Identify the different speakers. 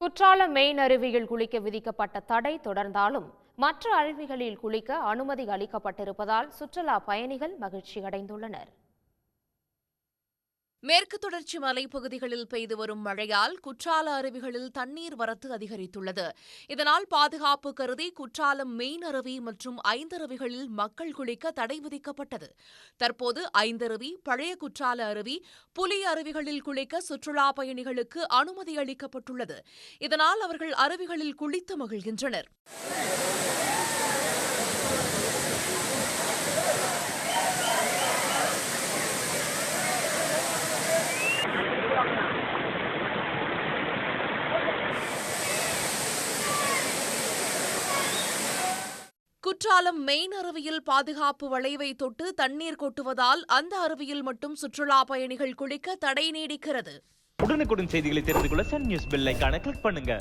Speaker 1: Courtallam main அருவியில் குளிக்க விதிக்கப்பட்ட தடை தொடர்ந்தாலும் மற்ற அருவிகளில் குளிக்க அனுமதி அளிக்கப்பட்டிருப்பதால் சுற்றுலா பயணிகள் மகிழ்ச்சி அடைந்துள்ளனர்
Speaker 2: மேற்கு தொடர்ச்சி மலைப்பகுதிகளில் பெய்து வரும் மழையால் குற்றால அருவிகளில் தண்ணீர் வரத்து அதிகரித்துள்ளது. இதனால் பாதுகாப்பு கருதி குற்றாலம் மெயின் அருவி மற்றும் ஐந்தருவிகளில் மக்கள் குளிக்க தடை விதிக்கப்பட்டது. தற்போது ஐந்தருவி பழைய குற்றால அருவி புலி அருவிகளில் குளிக்க சுற்றுலா பயணிகளுக்கு அனுமதி அளிக்கப்பட்டுள்ளது. இதனால் அவர்கள் அருவிகளில் குளித்து மகிழ்கின்றனர். குற்றாலம் மெயின் அருவியில் பாதுகாப்பு வளைவை தொட்டு தண்ணீர் கொட்டுவதால் அந்த அருவியில் மட்டும் சுற்றுலா பயணிகள் குளிக்க தடை நீடிக்கிறது.
Speaker 3: உடனுக்குடன் செய்திகளை தெரிந்து கொள்ள சன் நியூஸ் பெல் கிளிக் பண்ணுங்க.